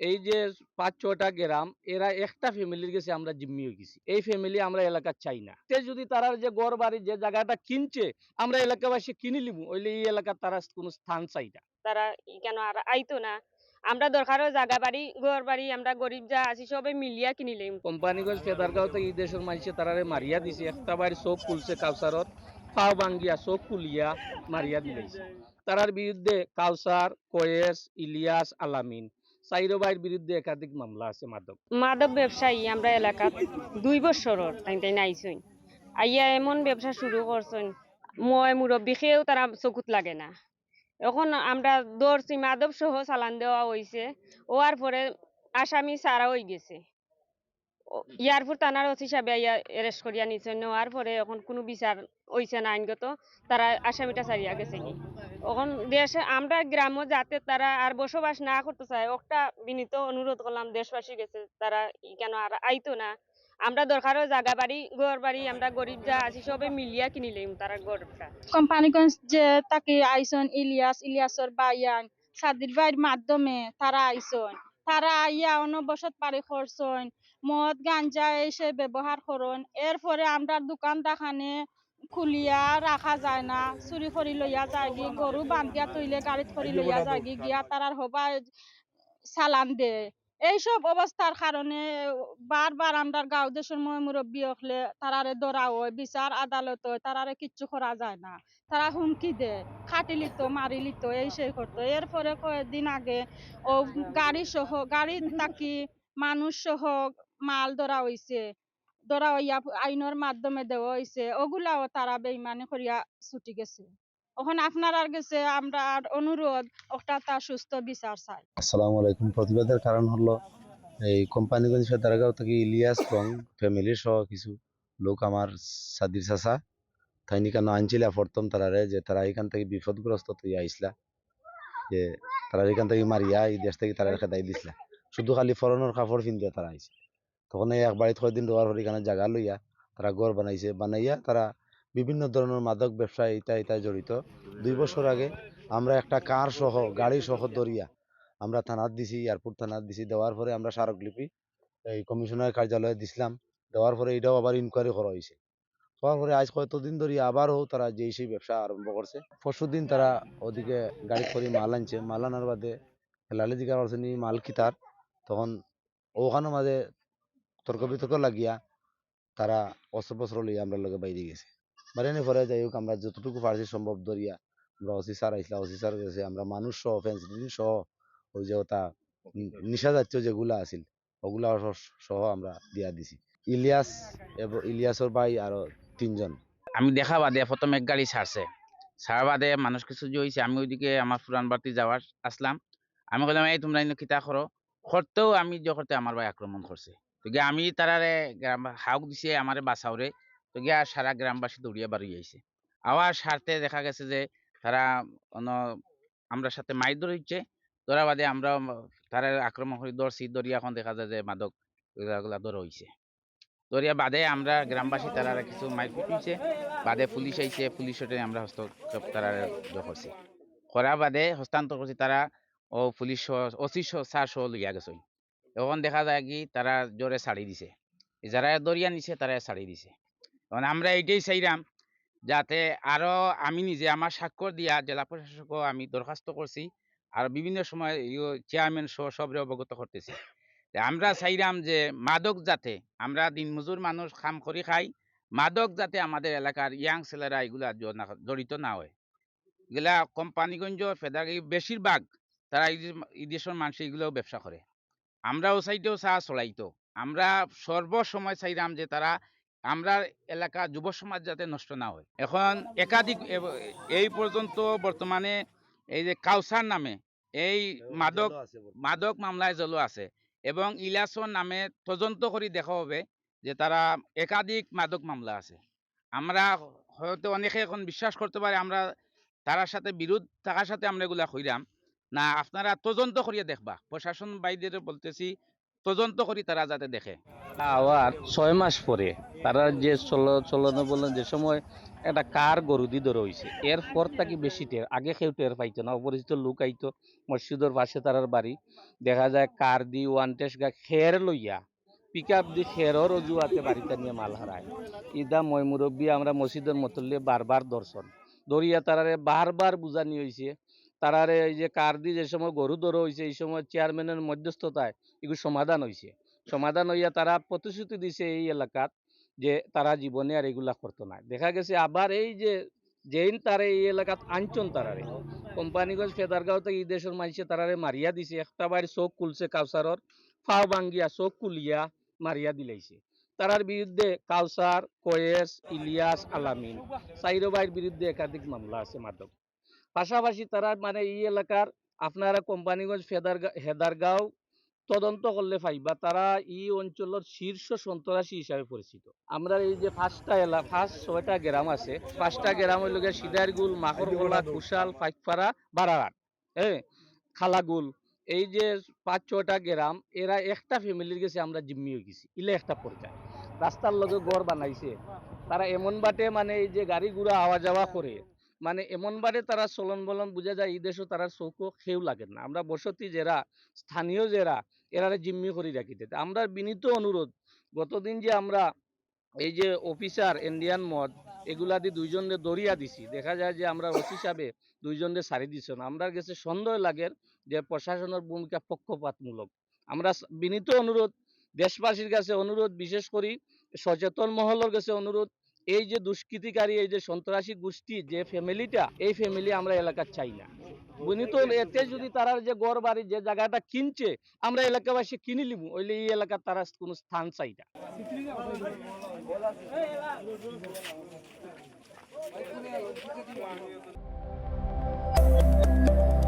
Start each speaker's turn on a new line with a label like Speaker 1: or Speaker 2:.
Speaker 1: এই যে পাঁচ ছটা গ্রাম এরা একটা ফ্যামিলির কাছে আমরা জিম্মি হয়ে গেছি। এই ফ্যামিলি আমরা এলাকা চাই না। তে যদি তারা যে গড় বাড়ি যে জায়গাটা কিনছে আমরা এলাকাবাসী কিনে লিবো ওইলে এই এলাকার তারা কোনো স্থান চাই না।
Speaker 2: তারা কেন আর আইতো না? আমরা দরকারও জায়গা বাড়ি ঘর বাড়ি আমরা গরিব যা আছি সবে মিলিয়া কিনিলাম
Speaker 1: কোম্পানিগঞ্জ ফেদারগাঁও থেকে এই দেশের মানুষে তারারে মারিয়া দিছে। একটা বাড়ি চোখ খুলছে কাউসারত পাও ভাঙ্গিয়া চোখ খুলিয়া মারিয়া দিলাইছে তারার বিরুদ্ধে কাউসার কয়েস ইলিয়াস আলামিন বিরুদ্ধে একাধিক মামলা আছে, মাদক।
Speaker 2: মাদক ব্যবসায়ী আমরা এলাকাত দুই বছরর, তাই তাই নাইছুন আইয়া এমন ব্যবসা শুরু করছেন মই মুরব্বী তারা চকুত লাগে না। এখন আমরা দৌড়ছি মাদক সহ চালান দেওয়া হয়েছে ওয়ার পরে আসামি সারা হয়ে গেছে। ও- ইয়ার পর তানার অতি হিসাবে ইয়া এরেস্ট করিয়া নিছে নেওয়ার পরে এখন কোনো বিচার হইছে না আইনগত তারা আসামিটা ছাড়িয়া গেছে কি এখন দেশে আমরা গ্রামে যাতে তারা আর বসবাস না করতে চায় একটা বিনীত অনুরোধ করলাম দেশবাসী গেছে তারা কেন আর আইতো না। আমরা দরকারও জায়গা বাড়ি ঘর বাড়ি আমরা গরিব যা আছি সবে মিলিয়া কিনিলাম তারা ঘরটা
Speaker 3: কোম্পানিগঞ্জ যে তাকে আইসন ইলিয়াস ইলিয়াসর বায়ান সাদির ভাইয়ের মাধ্যমে তারা আইসন তারা আইয়া অনবসত পারি করছন মদ গাঞ্জা এসে ব্যবহার করন। এরপরে আমরা দোকান দেখানে খুলিয়া রাখা যায় না। চুরি করি লইয়া যায় গি গরু বান্ধিয়া তৈলে গাড়িত করি লইয়া যায় গি গিয়া তারার হবা চালান দে। এইসব অবস্থার কারণে বারবার আমরা গাঁও দেশের মুরব্বী হলে তারারে ধরা হয় বিচার আদালত হয় তারারে কিচ্ছু করা যায় না। তারা হুমকি দেয় খাটি লিত মারি লিত এই সেই করতো। এরপরে কয়েকদিন আগে ও গাড়ি সহ গাড়ি নাকি মানুষ সহ মাল ধরা হইছে, ধরা হইয়া আইনের মাধ্যমে দেওয়া হইছে, ওগুলাও তারা বেইমানি করিয়া ছুটি গেছে। ওখানে আপনার গেছে, আমরা অনুরোধ, ওটা তার সুস্থ বিচার চাই।
Speaker 4: আসসালামু আলাইকুম। প্রতিবাদের কারণ হলো, এই কোম্পানিগঞ্জ ফেদারগাঁও থেকে ইলিয়াস রং ফ্যামিলির সহ কিছু লোক আমার সাদির চাচা তাইনি কেন আনছিলা প্রথম তারারে যে তারা এখান থেকে বিপদগ্রস্ত তুই আইসলা, যে তারা এখান থেকে মারিয়া এই দেশ থেকে তারা খেদাই দিছিলা শুধু খালি ফরনের কাপড় পিন্ধিয়া তারা আইছে তখন এই এক বাড়িতে কয়দিন রোয়ার পর এখানে জায়গা লইয়া তারা ঘর বানাইছে, বানাইয়া তারা বিভিন্ন ধরনের মাদক ব্যবসা ইটা ইটা জড়িত। দুই বছর আগে আমরা একটা কার সহ, গাড়ি সহ দরিয়া আমরা থানার দিছি, এয়ারপোর্ট থানার দিছি, দেওয়ার পরে আমরা স্মারকলিপি এই কমিশনার কার্যালয়ে দিছিলাম। দেওয়ার পরে এটাও আবার ইনকোয়ারি করা হয়েছে হওয়ার পরে আজ কতদিন ধরে আবারও তারা যেই সেই ব্যবসা আরম্ভ করছে। পরশু দিন তারা ওদিকে গাড়ি করে মাল আনছে। মাল আনার বাদে লালে নি মাল কি তার তখন ওখানে মাঝে তর্ক বিতর্ক লাগিয়া তারা অস্ত্র ফস্ত্র লইয়া আমরা লগে বাইরে গেছে। বাইরে পরে যাই হোক আমরা যতটুকু পারছি সম্ভব ধরিয়া আমরা ওসি স্যার আইসলা ওসি স্যার গেছে আমরা মানুষ সহ ফেন্সিডিল সহ ওই যে ওটা নিশা জাতীয় যেগুলা আছিল ওগুলা সহ আমরা দিয়া দিছি। ইলিয়াস এবং ইলিয়াসর ভাই আরও তিনজন।
Speaker 5: আমি দেখা বাদে প্রথম এক গাড়ি ছাড়ছে। ছাড়া বাদে মানুষ কিছু যে হয়েছে আমি ওইদিকে আমার পুরান বাড়তি যাওয়ার আসলাম। আমি বললাম এই তোমরা কিতা করো। করতেও আমি যে করতে আমার ভাই আক্রমণ করছে। তো গিয়ে আমি তারারে গ্রাম হাউক দিছে আমারে বাসাওরে তো গিয়া সারা গ্রামবাসী দৌড়িয়া বাড়ি আইছে। আবার সারতে দেখা গেছে যে, তারা অন্য আমরা সাথে মাইর ধরেছে ধরা বাদে আমরা তারা আক্রমণ করে ধরছি ধরিয়া এখন দেখা যায় যে, মাদক এগুলা ধরা হইছে। ধরিয়া বাদে আমরা গ্রামবাসী তারা কিছু মারপিট হইছে বাদে পুলিশ আইছে। পুলিশ ওটা আমরা হস্তক্ষেপ তারা করা বাদে হস্তান্তর করছি তারা। ও পুলিশ ওসি স্যার সহ লইয়া গেছে। এখন দেখা যায় কি, তারা জোরে ছাড়ি দিছে। যারা দরিয়া নিছে, তারা ছাড়ি দিছে। এখন আমরা এইটাই চাইলাম যাতে আরও আমি নিজে আমার স্বাক্ষর দিয়া জেলা প্রশাসকও আমি দরখাস্ত করছি আর বিভিন্ন সময় চেয়ারম্যান সহ সবরে অবগত করতেছি। আমরা চাইলাম যে মাদক যাতে আমরা দিনমজুর মানুষ খাম করে খাই, মাদক যাতে আমাদের এলাকার ইয়াং ছেলেরা এগুলা জড়িত না হয়। এগুলা কোম্পানিগঞ্জ ফেদারি বেশিরভাগ তারা এই দেশের মানুষ এগুলোও ব্যবসা করে। আমরাও চাইতেও চা চলাইতো। আমরা সর্বসময় চাইলাম যে তারা আমরা এলাকা যুব সমাজ যাতে নষ্ট না হয়। এখন একাধিক এই পর্যন্ত বর্তমানে এই যে কাউসার নামে এই মাদক মাদক মামলায় জলো আছে এবং ইলাসর নামে তদন্ত করে দেখা হবে যে তারা একাধিক মাদক মামলা আছে। আমরা হয়তো অনেকে এখন বিশ্বাস করতে পারে আমরা তারার সাথে বিরোধ থাকার সাথে আমরা এগুলা কইরাম না, আপনারা তদন্ত করিয়া দেখবা। প্রশাসন বাইদের বলতেছি, তদন্ত করি তারা যাতে দেখে।
Speaker 1: আবার ছয় মাস পরে তারা যে চল, চলনে বলেন যে সময় একটা কার গরু দি ধরে হয়েছে এরপর তাকে বেশি টের, আগে কেউ টের পাইতো না, অপরিচিত লোক আইতো, মসজিদের পাশে তারার বাড়ি। দেখা যায় কার দি ওয়ান টেস্ট গা খের লইয়া পিক আপ দি খেরর অজুয়াতে বাড়িতে নিয়ে মাল হারায়। ইদা মই মুরব্বী আমরা মসজিদের মতলে বারবার দর্শন। দরিয়া তারারে বারবার বুঝানি হয়েছে তারারে এই যে কার দি যে সময় গরু ধরে হয়েছে এই সময় চেয়ারম্যানের মধ্যস্থতায় এগুলো সমাধান হয়েছে সমাধান হইয়া তারা প্রতিশ্রুতি দিছে এই এলাকাত যে তারা জীবনে আর এগুলা করতো না। দেখা গেছে আবার এই যে জেইন তারা এই এলাকাত আনছন তারারে কোম্পানিগঞ্জ ফেদারগাঁও থেকে এই দেশের মানুষে তারারে মারিয়া দিছে। একটা বাড়ি চোখ খুলছে কাউসারর, ফাও ভাঙ্গিয়া চোখ কুলিয়া মারিয়া দিলাইছে। তারার বিরুদ্ধে কাউসার, কয়েস, ইলিয়াস, আলামিন, সাইরো ভাইয়ের বিরুদ্ধে একাধিক মামলা আছে মাদক। পাশাপাশি তারা মানে এই এলাকার আপনারা কোম্পানিগঞ্জ ফেদারগাঁও হেদারগাঁও তদন্ত করলে পাইবা তারা এই অঞ্চলের শীর্ষ সন্ত্রাসী হিসাবে পরিচিত। আমরা এই যে পাঁচটা এলা ফার্স্ট ছয়টা গ্রাম আছে পাঁচটা গ্রাম হইল গিয়ে সিদারগুল মাকড়কলা কুশাল ফাইকপাড়া বারাঘাট হ্যাঁ খালাগুল। এই যে পাঁচ ছয়টা গ্রাম এরা একটা ফ্যামিলির গেছে আমরা জিম্মি হয়ে গেছি ইলে একটা পর্যায়ে রাস্তার লগে গড় বানাইছে তারা এমন বাটে মানে এই যে গাড়ি ঘোড়া আওয়া যাওয়া করে মানে এমন বারে তারা চলন বলন বুঝা যায়, এই দেশও তারা চৌকো খেউ লাগে না। আমরা বসতি যারা স্থানীয় যারা এরারে জিম্মি করে রাখিতে। আমরা বিনীত অনুরোধ, গতদিন যে আমরা এই যে অফিসার, ইন্ডিয়ান মদ, এগুলা দিয়ে দুইজনে দরিয়া দিছি, দেখা যায় যে আমরা ওসি হিসাবে দুইজনে সারি দিছ না আমরা গেছে সন্দেহ লাগে যে প্রশাসনের ভূমিকা পক্ষপাতমূলক। আমরা বিনীত অনুরোধ, দেশবাসীর কাছে অনুরোধ, বিশেষ করি সচেতন মহলের কাছে অনুরোধ এই যে দুষ্কৃতিকারী, এই যে সন্ত্রাসী গোষ্ঠী, যে ফ্যামিলিটা, এই ফ্যামিলি আমরা এলাকার চাই না। বুনিত এতে যদি তারা যে গড় বাড়ি, যে জায়গাটা কিনছে, আমরা এলাকাবাসী কিনে নিব। ওইলে এই এলাকার তারা কোনো স্থান চাই না। Thank you.